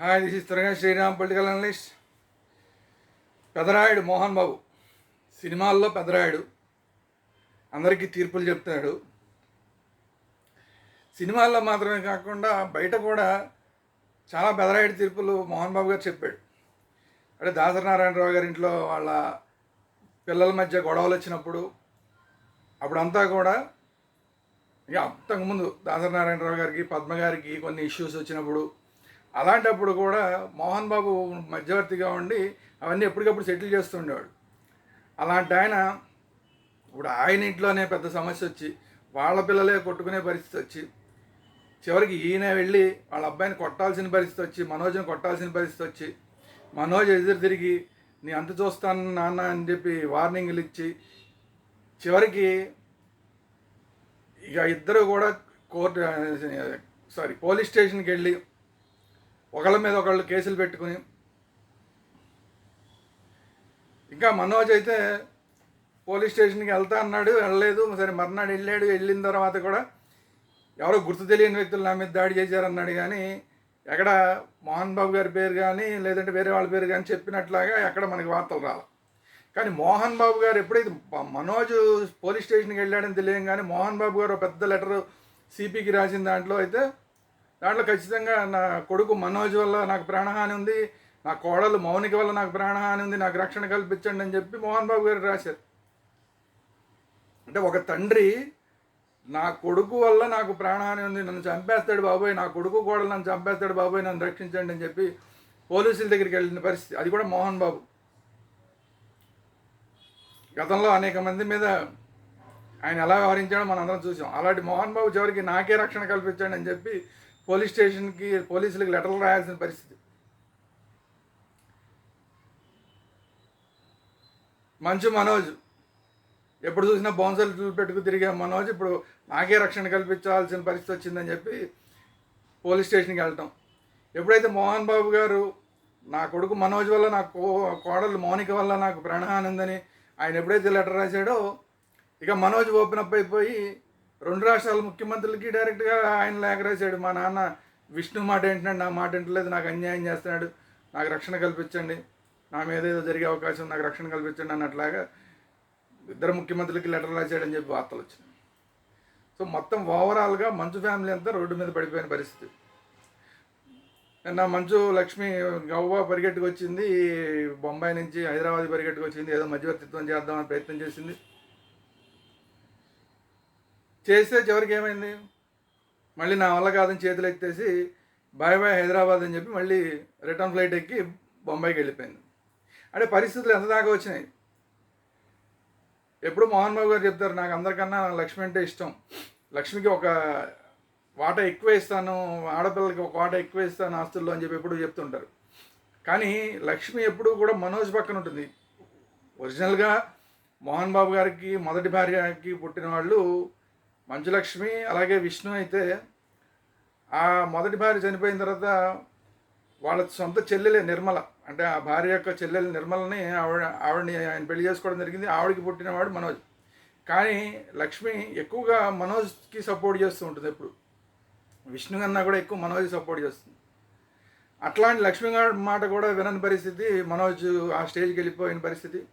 Hi this is త్వరగా Sriram political analyst Pedarayudu Mohan Babu. సినిమాల్లో పెదరాయుడు. అందరికీ తీర్పులు చెప్తాడు. సినిమాల్లో మాత్రమే కాకుండా బయట కూడా చాలా పెదరాయుడు తీర్పులు మోహన్ బాబు గారు చెప్పాడు. అంటే దాసనారాయణరావు గారి ఇంట్లో వాళ్ళ పిల్లల మధ్య గొడవలు వచ్చినప్పుడు అప్పుడంతా కూడా ఇక అంతకుముందు దాసనారాయణరావు గారికి పద్మ గారికి కొన్ని ఇష్యూస్ వచ్చినప్పుడు అలాంటప్పుడు కూడా మోహన్ బాబు మధ్యవర్తిగా ఉండి అవన్నీ ఎప్పటికప్పుడు సెటిల్ చేస్తుండేవాడు అలాంటి ఆయన ఇప్పుడు ఆయన ఇంట్లోనే పెద్ద సమస్య వచ్చి వాళ్ళ పిల్లలే కొట్టుకునే పరిస్థితి వచ్చి చివరికి ఈయన వెళ్ళి వాళ్ళ అబ్బాయిని కొట్టాల్సిన పరిస్థితి వచ్చి మనోజ్ని కొట్టాల్సిన పరిస్థితి వచ్చి మనోజ్ ఎదురు తిరిగి నీ అంత చూస్తాను నాన్న అని చెప్పి వార్నింగ్లు ఇచ్చి చివరికి ఇక ఇద్దరు కూడా కోర్టు సారీ పోలీస్ స్టేషన్కి వెళ్ళి ఒకళ్ళ మీద ఒకళ్ళు కేసులు పెట్టుకుని. ఇంకా మనోజ్ అయితే పోలీస్ స్టేషన్కి వెళ్తా అన్నాడు వెళ్ళలేదు. సరే మర్నాడు వెళ్ళాడు. వెళ్ళిన తర్వాత కూడా ఎవరో గుర్తు తెలియని వ్యక్తులు నా మీద దాడి చేశారన్నాడు కానీ ఎక్కడ మోహన్ బాబు గారి పేరు కానీ లేదంటే వేరే వాళ్ళ పేరు కానీ చెప్పినట్లాగా ఎక్కడ మనకి వార్తలు రాదు కానీ మోహన్ బాబు గారు ఎప్పుడైతే మనోజ్ పోలీస్ స్టేషన్కి వెళ్ళాడని తెలియదు కానీ మోహన్ బాబు గారు పెద్ద లెటర్ సిపికి రాసిన దాంట్లో అయితే దాంట్లో ఖచ్చితంగా నా కొడుకు మనోజ్ వల్ల నాకు ప్రాణహాని ఉంది నా కోడలు మౌనిక వల్ల నాకు ప్రాణహాని ఉంది నాకు రక్షణ కల్పించండి అని చెప్పి మోహన్ బాబు గారు రాశారు. అంటే ఒక తండ్రి నా కొడుకు వల్ల నాకు ప్రాణహాని ఉంది నన్ను చంపేస్తాడు బాబోయ్ నా కొడుకు కోడలు నన్ను చంపేస్తాడు బాబోయ్ నన్ను రక్షించండి అని చెప్పి పోలీసుల దగ్గరికి వెళ్ళిన పరిస్థితి. అది కూడా మోహన్ బాబు. గతంలో అనేక మంది మీద ఆయన ఎలా వ్యవహరించాడో మనం అందరం చూసాం. అలాంటి మోహన్ బాబు చివరికి నాకే రక్షణ కల్పించండి అని చెప్పి పోలీస్ స్టేషన్కి పోలీసులకు లెటర్లు రాయాల్సిన పరిస్థితి. మంచు మనోజ్. ఎప్పుడు చూసినా బౌన్సర్లు పెట్టుకు తిరిగే మనోజ్. ఇప్పుడు నాకే రక్షణ కల్పించాల్సిన పరిస్థితి వచ్చిందని చెప్పి పోలీస్ స్టేషన్కి వెళ్ళటం ఎప్పుడైతే మోహన్ బాబు గారు నా కొడుకు మనోజ్ వల్ల నా కో కోడలు మౌనిక వల్ల నాకు ప్రాణహాని ఉందని ఆయన ఎప్పుడైతే లెటర్ రాశాడో ఇక మనోజ్ ఓపెన్ అప్ అయిపోయి రెండు రాష్ట్రాల ముఖ్యమంత్రులకి డైరెక్ట్గా ఆయన లేఖ రాశాడు మా నాన్న విష్ణు మాట ఏంటన్నాడు నా మాట ఏంటలేదు నాకు అన్యాయం చేస్తున్నాడు. నాకు రక్షణ కల్పించండి. నా మీద ఏదో జరిగే అవకాశం నాకు రక్షణ కల్పించండి అన్నట్లాగా ఇద్దరు ముఖ్యమంత్రులకి లెటర్ రాశాడని చెప్పి వార్తలు వచ్చినాయి. సో మొత్తం ఓవరాల్గా మంచు ఫ్యామిలీ అంతా రోడ్డు మీద పడిపోయిన పరిస్థితి. నిన్న మంచు లక్ష్మి గవ్వ పరిగెట్టుకు వచ్చింది బొంబాయి నుంచి హైదరాబాద్ పరిగెట్టుకు వచ్చింది ఏదో మధ్యవర్తిత్వం చేద్దామని ప్రయత్నం చేసింది. చేస్తే చివరికి ఏమైంది? మళ్ళీ నా వల్ల కాదని చేతులు ఎత్తేసి బాయ్ బాయ్ హైదరాబాద్ అని చెప్పి మళ్ళీ రిటర్న్ ఫ్లైట్ ఎక్కి బొంబాయికి వెళ్ళిపోయింది. అంటే పరిస్థితులు ఎంత దాకా వచ్చినాయి? ఎప్పుడు మోహన్ బాబు గారు చెప్తారు నాకు అందరికన్నా లక్ష్మి అంటే ఇష్టం. లక్ష్మికి ఒక వాటా ఎక్కువ ఇస్తాను ఆడపిల్లలకి ఒక వాటా ఎక్కువ ఇస్తాను ఆస్తుల్లో అని చెప్పి ఎప్పుడు చెప్తుంటారు. కానీ లక్ష్మి ఎప్పుడు కూడా మనోజ్ పక్కన ఉంటుంది. ఒరిజినల్గా మోహన్ బాబు గారికి మొదటి భార్యకి పుట్టిన వాళ్ళు మంచులక్ష్మి అలాగే విష్ణు అయితే ఆ మొదటి భార్య చనిపోయిన తర్వాత వాళ్ళ సొంత చెల్లెలే నిర్మల. అంటే ఆ భార్య యొక్క చెల్లెలు నిర్మలని ఆవిడ ఆవిడని ఆయన పెళ్ళి చేసుకోవడం జరిగింది. ఆవిడకి పుట్టినవాడు మనోజ్. కానీ లక్ష్మి ఎక్కువగా మనోజ్కి సపోర్ట్ చేస్తూ ఉంటుంది ఎప్పుడు. విష్ణు కన్నా కూడా ఎక్కువ మనోజ్ సపోర్ట్ చేస్తుంది. అట్లాంటి లక్ష్మి గారి మాట కూడా వినని పరిస్థితి. మనోజ్ ఆ స్టేజ్కి వెళ్ళిపోయిన పరిస్థితి.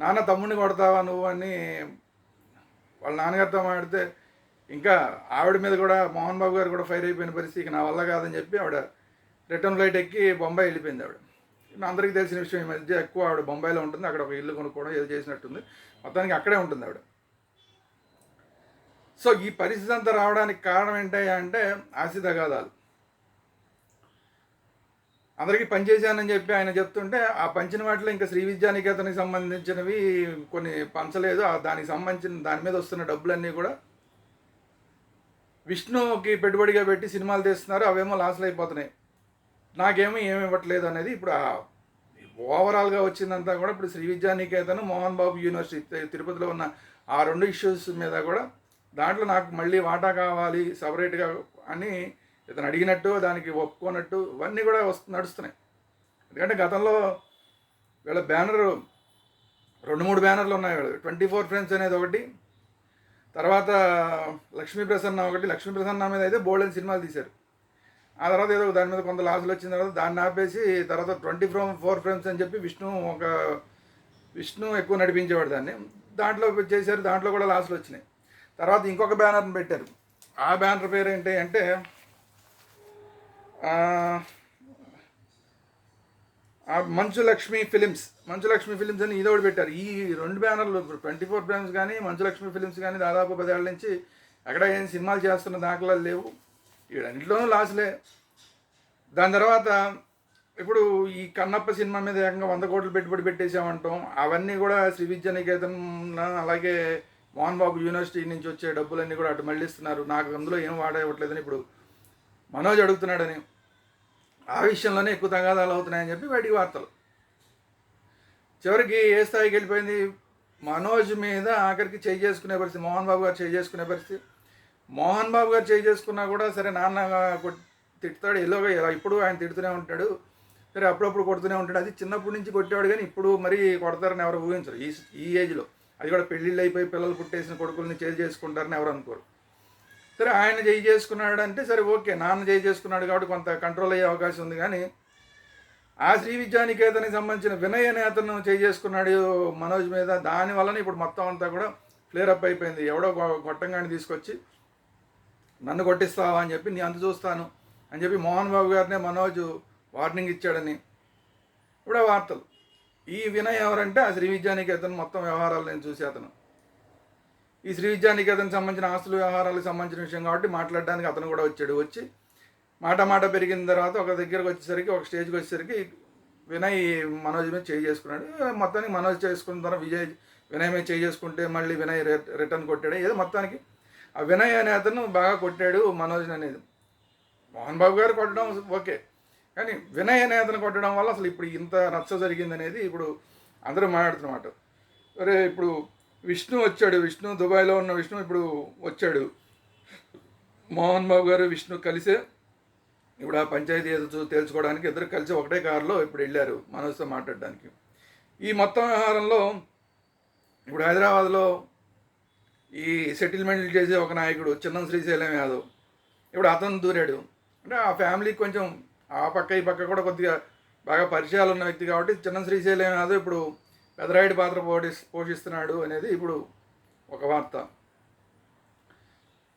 నాన్న తమ్ముడిని కొడతావా నువ్వు? అని వాళ్ళ నాన్నగారితో మాట్లాడితే ఇంకా ఆవిడ మీద కూడా మోహన్ బాబు గారు కూడా ఫైర్ అయిపోయిన పరిస్థితి నా వల్ల కాదని చెప్పి ఆవిడ రిటర్న్ ఫ్లైట్ ఎక్కి బొంబాయి వెళ్ళిపోయింది ఆవిడ. ఇప్పుడు అందరికీ తెలిసిన విషయం ఈ మధ్య ఎక్కువ ఆవిడ బొంబాయిలో ఉంటుంది అక్కడ ఒక ఇల్లు కొనుక్కోవడం ఏదో చేసినట్టుంది. మొత్తానికి అక్కడే ఉంటుంది ఆవిడ. సో ఈ పరిస్థితి అంతా రావడానికి కారణం ఏంటంటే అంటే ఆశ అందరికీ పనిచేశానని చెప్పి ఆయన చెప్తుంటే ఆ పంచిన వాటిలో ఇంకా శ్రీ విద్యానికేతనికి సంబంధించినవి కొన్ని పంచలేదు. ఆ దానికి సంబంధించిన దాని మీద వస్తున్న డబ్బులన్నీ కూడా విష్ణుకి పెట్టుబడిగా పెట్టి సినిమాలు తీస్తున్నారు. అవేమో లాస్లు అయిపోతున్నాయి. నాకేమో ఏమి ఇవ్వట్లేదు అనేది ఇప్పుడు ఓవరాల్గా వచ్చిందంతా కూడా ఇప్పుడు శ్రీ విద్యానికేతను మోహన్ బాబు యూనివర్సిటీ తిరుపతిలో ఉన్న ఆ రెండు ఇష్యూస్ మీద కూడా దాంట్లో నాకు మళ్ళీ వాటా కావాలి సపరేట్గా అని ఇతను అడిగినట్టు దానికి ఒప్పుకోనట్టు ఇవన్నీ కూడా వస్తు నడుస్తున్నాయి. ఎందుకంటే గతంలో వీళ్ళ బ్యానర్ రెండు మూడు బ్యానర్లు ఉన్నాయి వీళ్ళు ట్వంటీ ఫోర్ ఫ్రెండ్స్ అనేది ఒకటి తర్వాత లక్ష్మీ ప్రసన్న ఒకటి. లక్ష్మీ ప్రసన్న మీద అయితే బోల్డెన్ సినిమాలు తీశారు. ఆ తర్వాత ఏదో దాని మీద కొంత లాసులు వచ్చిన తర్వాత దాన్ని ఆపేసి తర్వాత ట్వంటీ ఫ్రేమ్ ఫోర్ ఫ్రేమ్స్ అని చెప్పి విష్ణు ఒక విష్ణు ఎక్కువ నడిపించేవాడు దాన్ని. దాంట్లో చేశారు దాంట్లో కూడా లాసులు వచ్చినాయి. తర్వాత ఇంకొక బ్యానర్ని పెట్టారు. ఆ బ్యానర్ పేరు ఏంటి అంటే మంచులక్ష్మి ఫిలిమ్స్ మంచు లక్ష్మి ఫిలిమ్స్ అని ఇది ఒకటి పెట్టారు. ఈ రెండు బ్యానర్లు ట్వంటీ ఫోర్ బ్యానర్స్ కానీ మంచులక్ష్మి ఫిలిమ్స్ కానీ దాదాపు పదేళ్ళ నుంచి ఎక్కడ ఏం సినిమాలు చేస్తున్న దాఖలాలు లేవు. వీడన్నింటిలోనూ లాస్లే దాని తర్వాత ఇప్పుడు ఈ కన్నప్ప సినిమా మీద ఏకంగా వంద కోట్లు పెట్టుబడి పెట్టేసామంటాం అవన్నీ కూడా శ్రీ విద్యానికేతన్ అలాగే మోహన్ బాబు యూనివర్సిటీ నుంచి వచ్చే డబ్బులన్నీ కూడా అటు మళ్ళిస్తున్నారు. నాకు అందులో ఏం వాడ ఇవ్వట్లేదని ఇప్పుడు మనోజ్ అడుగుతున్నాడని. ఆ విషయంలోనే ఎక్కువ తగాదాలు అవుతున్నాయని చెప్పి బయటికి వార్తలు. చివరికి ఏ స్థాయికి వెళ్ళిపోయింది? మనోజ్ మీద ఆఖరికి చేయి చేసుకునే పరిస్థితి మోహన్ బాబు గారు చేయి చేసుకునే పరిస్థితి. మోహన్ బాబు గారు చేయి చేసుకున్నా కూడా సరే నాన్న తిడతాడు ఎలాగో ఇప్పుడు ఆయన తిడుతూనే ఉంటాడు. సరే అప్పుడప్పుడు కొడుతూనే ఉంటాడు. అది చిన్నప్పటి నుంచి కొట్టేవాడు కానీ ఇప్పుడు మరీ కొడతారని ఎవరు ఊహించరు. ఈ ఈ ఏజ్లో. అది కూడా పెళ్ళిళ్ళు అయిపోయి పిల్లలు పుట్టేసిన కొడుకుల్ని చేయి చేసుకుంటారని ఎవరు అనుకోరు. సరే ఆయన జై చేసుకున్నాడు అంటే సరే ఓకే నాన్న జై చేసుకున్నాడు కాబట్టి కొంత కంట్రోల్ అయ్యే అవకాశం ఉంది. కానీ ఆ శ్రీ విద్యానికేతనికి సంబంధించిన వినయ్ అనే అతను చేయి చేసుకున్నాడు మనోజ్ మీద. దానివల్లనే ఇప్పుడు మొత్తం అంతా కూడా ఫ్లేర్ అప్ అయిపోయింది. ఎవడో కొట్టంగాని గొట్టంగాని తీసుకొచ్చి నన్ను కొట్టిస్తావా? అని చెప్పి నీ అంత చూస్తాను అని చెప్పి మోహన్ బాబు గారినే మనోజ్ వార్నింగ్ ఇచ్చాడని. ఇప్పుడే వార్తలు. ఈ వినయ్ ఎవరంటే ఆ శ్రీ విద్యానికేతన్ మొత్తం వ్యవహారాలు నేను చూసి అతను. ఈ శ్రీ విద్యానికేతన్ సంబంధించిన ఆస్తుల వ్యవహారాలకు సంబంధించిన విషయం కాబట్టి మాట్లాడడానికి అతను కూడా వచ్చాడు. వచ్చి మాట మాట పెరిగిన తర్వాత ఒక దగ్గరకు వచ్చేసరికి ఒక స్టేజ్కి వచ్చేసరికి వినయ్ మనోజ్ మీద చేయి చేసుకున్నాడు. మొత్తానికి మనోజ్ చేసుకున్న తర్వాత విజయ్ వినయ్ మీద చేయి చేసుకుంటే మళ్ళీ వినయ్ రిటర్న్ కొట్టాడు. ఏదో మొత్తానికి ఆ వినయ్ అనే అతను బాగా కొట్టాడు మనోజ్ అనేది. మోహన్ బాబు గారు కొట్టడం ఓకే. కానీ వినయ్ అనే అతను కొట్టడం వల్ల అసలు ఇప్పుడు ఇంత నచ్చ జరిగింది అనేది ఇప్పుడు అందరూ మాట్లాడుతున్నమాట. అరే ఇప్పుడు విష్ణు వచ్చాడు. విష్ణు దుబాయ్లో ఉన్న విష్ణు ఇప్పుడు వచ్చాడు. మోహన్ బాబు గారు విష్ణు కలిసే ఇప్పుడు ఆ పంచాయతీ ఏదో తేల్చుకోవడానికి ఇద్దరు కలిసి ఒకటే కారులో ఇప్పుడు వెళ్ళారు మనోజ్తో మాట్లాడడానికి. ఈ మొత్తం వ్యవహారంలో ఇప్పుడు హైదరాబాద్లో ఈ సెటిల్మెంట్లు చేసే ఒక నాయకుడు చిన్నం శ్రీశైలం యాదవ్. ఇప్పుడు అతను దూరాడు. అంటే ఆ ఫ్యామిలీకి కొంచెం ఆ పక్క ఈ పక్క కూడా కొద్దిగా బాగా పరిచయాలు ఉన్న వ్యక్తి కాబట్టి చిన్న శ్రీశైలం యాదవ్ ఇప్పుడు పెదరాయుడి పాత్ర పోటీ పోషిస్తున్నాడు అనేది ఇప్పుడు ఒక వార్త.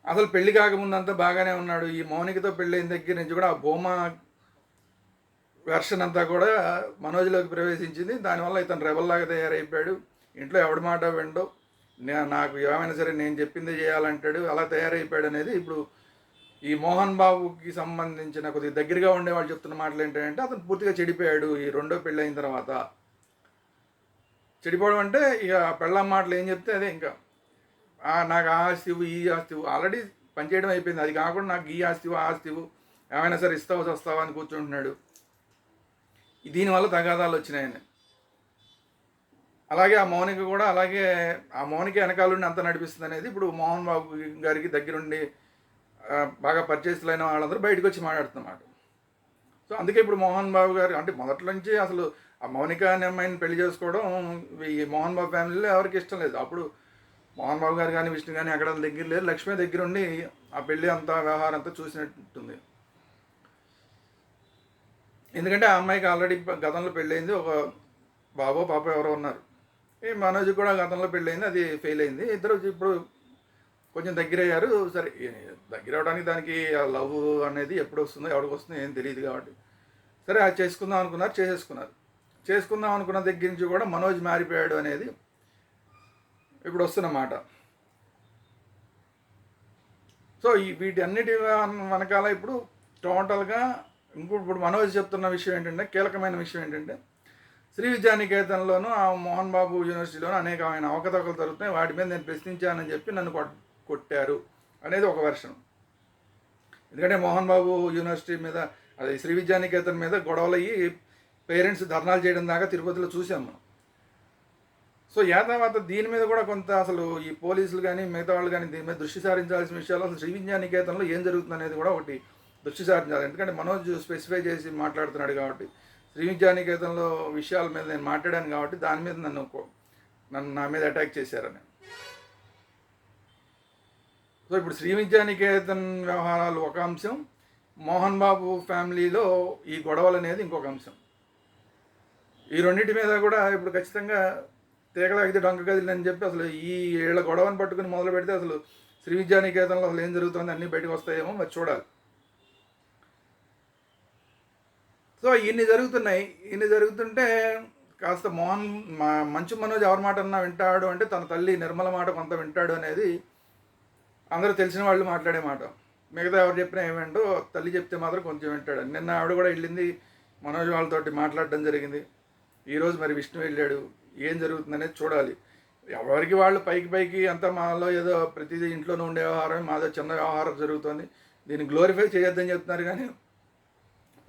అసలు పెళ్ళి కాకముందంతా బాగానే ఉన్నాడు. ఈ మౌనికతో పెళ్ళైన దగ్గర నుంచి కూడా ఆ బొమ్మ వెర్షన్ అంతా కూడా మనోజ్లోకి ప్రవేశించింది. దానివల్ల ఇతను రెబల్లాగా తయారైపోయాడు. ఇంట్లో ఎవడి మాట విండో నే- నాకు ఏమైనా సరే నేను చెప్పింది చేయాలంటాడు. అలా తయారైపోయాడు అనేది ఇప్పుడు ఈ మోహన్ బాబుకి సంబంధించిన కొద్దిగా దగ్గరగా ఉండే వాళ్ళు చెప్తున్న మాటలు ఏంటంటే అతను పూర్తిగా చెడిపోయాడు ఈ రెండో పెళ్ళి అయిన తర్వాత. చెడిపోవడం అంటే ఇక పెళ్ళం మాటలు ఏం చెప్తే అదే ఇంకా. నాకు ఆ ఆస్తి ఈ ఆస్తి ఆల్రెడీ పనిచేయడం అయిపోయింది. అది కాకుండా నాకు ఈ ఆస్తివు ఆ ఆస్తి ఇవ్వు. ఏమైనా సరే ఇస్తావు వస్తావా అని కూర్చుంటున్నాడు. దీనివల్ల తగాదాలు వచ్చినాయని. అలాగే ఆ మౌనిక కూడా అలాగే ఆ మౌనిక వెనకాలండి అంత నడిపిస్తుంది అనేది ఇప్పుడు మోహన్ బాబు గారికి దగ్గరుండి బాగా పర్చేస్లైన వాళ్ళందరూ బయటకు వచ్చి మాట్లాడుతున్నమాట సో అందుకే ఇప్పుడు మోహన్ బాబు గారు అంటే మొదటి నుంచి అసలు ఆ మౌనిక అనే అమ్మాయిని పెళ్ళి చేసుకోవడం ఈ మోహన్ బాబు ఫ్యామిలీలో ఎవరికి ఇష్టం లేదు. అప్పుడు మోహన్ బాబు గారు కానీ విష్ణు కానీ అక్కడ దగ్గర లేదు. లక్ష్మి దగ్గర ఉండి ఆ పెళ్ళి అంతా వ్యవహారం అంతా చూసినట్టుంది. ఎందుకంటే ఆ అమ్మాయికి ఆల్రెడీ గతంలో పెళ్ళయింది. ఒక బాబో పాప ఎవరో ఉన్నారు. ఈ మనోజ్ కూడా గతంలో పెళ్ళయింది. అది ఫెయిల్ అయింది. ఇద్దరు ఇప్పుడు కొంచెం దగ్గర అయ్యారు. సరే దగ్గర అవడానికి దానికి ఆ లవ్ అనేది ఎప్పుడు వస్తుందో ఎవరికి వస్తుందో ఏం తెలియదు కాబట్టి. సరే అది చేసుకుందాం అనుకున్నారు చేసేసుకున్నారు. చేసుకుందాం అనుకున్న దగ్గర నుంచి కూడా మనోజ్ మారిపోయాడు అనేది ఇప్పుడు వస్తున్న మాట. సో ఈ వీటన్నిటి వెనకాల ఇప్పుడు టోటల్గా ఇంకో ఇప్పుడు మనోజ్ చెప్తున్న విషయం ఏంటంటే కీలకమైన విషయం ఏంటంటే శ్రీ విద్యానికేతన్లోను ఆ మోహన్ బాబు యూనివర్సిటీలోనూ అనేకమైన అవకతవకలు జరుగుతున్నాయి. వాటి మీద నేను ప్రశ్నించానని చెప్పి నన్ను కొట్టారు అనేది ఒక వెర్షన్. ఎందుకంటే మోహన్ బాబు యూనివర్సిటీ మీద అదే శ్రీ విద్యానికేతన్ మీద గొడవలు అయ్యి పేరెంట్స్ ధర్నాలు చేయడం దాకా తిరుపతిలో చూసాం మనం. సో యాదావాత దీని మీద కూడా కొంత అసలు ఈ పోలీసులు కానీ మిగతా వాళ్ళు కానీ దీని మీద దృష్టి సారించాల్సిన విషయాలు అసలు శ్రీ నికేతనంలో ఏం జరుగుతుంది అనేది కూడా ఒకటి దృష్టి సారించాలి. ఎందుకంటే మనోజ్ స్పెసిఫై చేసి మాట్లాడుతున్నాడు కాబట్టి శ్రీ నికేతనంలో విషయాల మీద నేను మాట్లాడాను కాబట్టి దాని మీద నన్ను నన్ను నా మీద అటాక్ చేశారని. సో ఇప్పుడు శ్రీ విద్యానికేతన్ వ్యవహారాలు ఒక అంశం మోహన్ బాబు ఫ్యామిలీలో ఈ గొడవలు అనేది ఇంకొక అంశం. ఈ రెండింటి మీద కూడా ఇప్పుడు ఖచ్చితంగా తీగలాగితే డొంక గదిలు అని చెప్పి అసలు ఈ ఏళ్ళ గొడవని పట్టుకుని మొదలు పెడితే అసలు శ్రీ విద్యానికేతన్లో అసలు ఏం జరుగుతుంది అన్నీ బయటకు వస్తాయేమో మరి చూడాలి. సో ఇన్ని జరుగుతున్నాయి. ఇన్ని జరుగుతుంటే కాస్త మోహన్ మా మంచు మనోజ్ ఎవరి మాట అన్నా వింటాడు అంటే తన తల్లి నిర్మల మాట కొంత వింటాడు అనేది అందరూ తెలిసిన వాళ్ళు మాట్లాడే మాట. మిగతా ఎవరు చెప్పినా ఏమేంటో తల్లి చెప్తే మాత్రం కొంచెం వింటాడు. నిన్న ఆవిడ కూడా వెళ్ళింది మనోజ్ వాళ్ళతోటి మాట్లాడడం జరిగింది. ఈరోజు మరి విష్ణు వెళ్ళాడు. ఏం జరుగుతుందనేది చూడాలి. ఎవరికి వాళ్ళు పైకి పైకి అంతా మాలో ఏదో ప్రతిదీ ఇంట్లోనే ఉండే వ్యవహారం మాదో చిన్న వ్యవహారం జరుగుతుంది. దీన్ని గ్లోరిఫై చేయొద్దని చెప్తున్నారు కానీ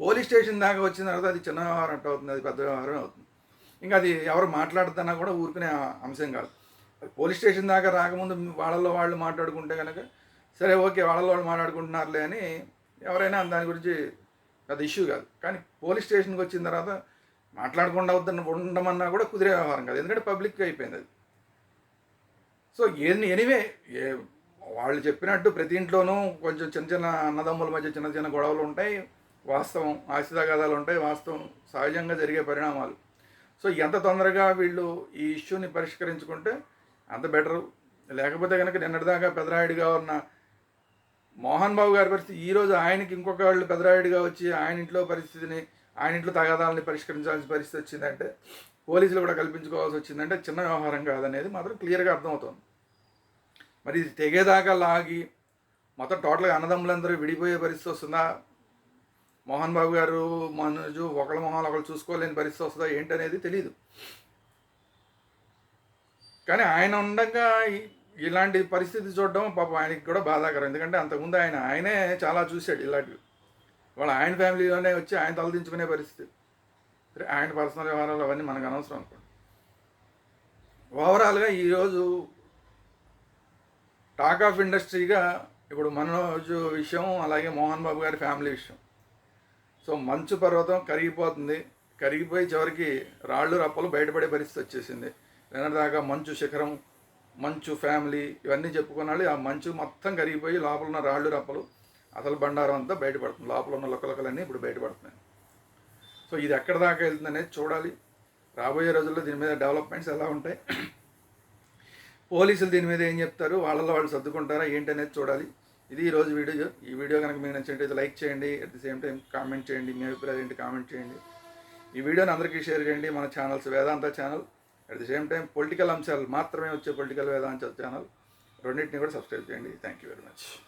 పోలీస్ స్టేషన్ దాకా వచ్చిన తర్వాత అది చిన్న వ్యవహారం అంటే అవుతుంది అది పెద్ద వ్యవహారం అవుతుంది. ఇంకా అది ఎవరు మాట్లాడుతున్నా కూడా ఊరుకునే అంశం కాదు. అది పోలీస్ స్టేషన్ దాకా రాకముందు వాళ్ళలో వాళ్ళు మాట్లాడుకుంటే కనుక సరే ఓకే వాళ్ళలో వాళ్ళు మాట్లాడుకుంటున్నారులే అని ఎవరైనా దాని గురించి అది ఇష్యూ కాదు. కానీ పోలీస్ స్టేషన్కి వచ్చిన తర్వాత మాట్లాడకుండా వద్దని ఉండమన్నా కూడా కుదిరే వ్యవహారం కాదు. ఎందుకంటే పబ్లిక్ అయిపోయింది అది. సో ఏది ఎనివే ఏ వాళ్ళు చెప్పినట్టు ప్రతి ఇంట్లోనూ కొంచెం చిన్న చిన్న అన్నదమ్ముల మధ్య చిన్న చిన్న గొడవలు ఉంటాయి. వాస్తవం ఆశితగాదాలు ఉంటాయి. వాస్తవం సహజంగా జరిగే పరిణామాలు. సో ఎంత తొందరగా వీళ్ళు ఈ ఇష్యూని పరిష్కరించుకుంటే అంత బెటరు. లేకపోతే కనుక నిన్నటిదాకా పెదరాయుడిగా ఉన్న మోహన్ బాబు గారి పరిస్థితి ఈరోజు ఆయనకి ఇంకొక వాళ్ళు పెదరాయుడిగా వచ్చి ఆయన ఇంట్లో పరిస్థితిని ఆయన ఇంట్లో తగాదాలని పరిష్కరించాల్సిన పరిస్థితి వచ్చిందంటే పోలీసులు కూడా కల్పించుకోవాల్సి వచ్చిందంటే చిన్న వ్యవహారం కాదనేది మాత్రం క్లియర్గా అర్థమవుతుంది. మరి ఇది తెగేదాకా లాగి మొత్తం టోటల్గా అన్నదమ్ములందరూ విడిపోయే పరిస్థితి వస్తుందా? మోహన్ బాబు గారు మనోజు ఒకళ్ళ మొహాలు ఒకళ్ళు చూసుకోలేని పరిస్థితి వస్తుందా ఏంటనేది తెలియదు కానీ ఆయన ఉండగా ఇలాంటి పరిస్థితి చూడడం పాపం ఆయనకి కూడా బాధాకరం. ఎందుకంటే అంతకుముందు ఆయన ఆయనే చాలా చూశాడు ఇలాంటివి. వాళ్ళు ఆయన ఫ్యామిలీలోనే వచ్చి ఆయన తలదించుకునే పరిస్థితి. సరే ఆయన పర్సనల్ వ్యవహారాలు అవన్నీ మనకు అనవసరం అనుకోండి. ఓవరాల్గా ఈరోజు టాక్ ఆఫ్ ఇండస్ట్రీగా ఇప్పుడు మనోజ్ విషయం అలాగే మోహన్ బాబు గారి ఫ్యామిలీ విషయం. సో మంచు పర్వతం కరిగిపోతుంది. కరిగిపోయి చివరికి రాళ్ళు రప్పలు బయటపడే పరిస్థితి వచ్చేసింది. దాకా మంచు శిఖరం మంచు ఫ్యామిలీ ఇవన్నీ చెప్పుకున్నాళ్ళు ఆ మంచు మొత్తం కరిగిపోయి లోపల ఉన్న రాళ్ళు రప్పలు అసలు బండారం అంతా బయటపడుతుంది. లోపల ఉన్న లొక్కలొక్కలన్నీ ఇప్పుడు బయటపడుతున్నాయి. సో ఇది ఎక్కడ దాకా వెళ్తుందనేది చూడాలి. రాబోయే రోజుల్లో దీని మీద డెవలప్మెంట్స్ ఎలా ఉంటాయి? పోలీసులు దీని మీద ఏం చెప్తారు? వాళ్ళలో వాళ్ళు సర్దుకుంటారా? ఏంటి అనేది చూడాలి. ఇది ఈ రోజు వీడియో. ఈ వీడియో కనుక మీకు నచ్చినట్టయితే లైక్ చేయండి. At the same time comment చేయండి. మీ అభిప్రాయం ఏంటి కామెంట్ చేయండి. ఈ వీడియోని అందరికీ షేర్ చేయండి. మన channels Vedanta channel at the same time political అంశాలు మాత్రమే వచ్చే పొలిటికల్ వేదాంత ఛానల్ రెండింటిని కూడా సబ్స్క్రైబ్ చేయండి. Thank you very much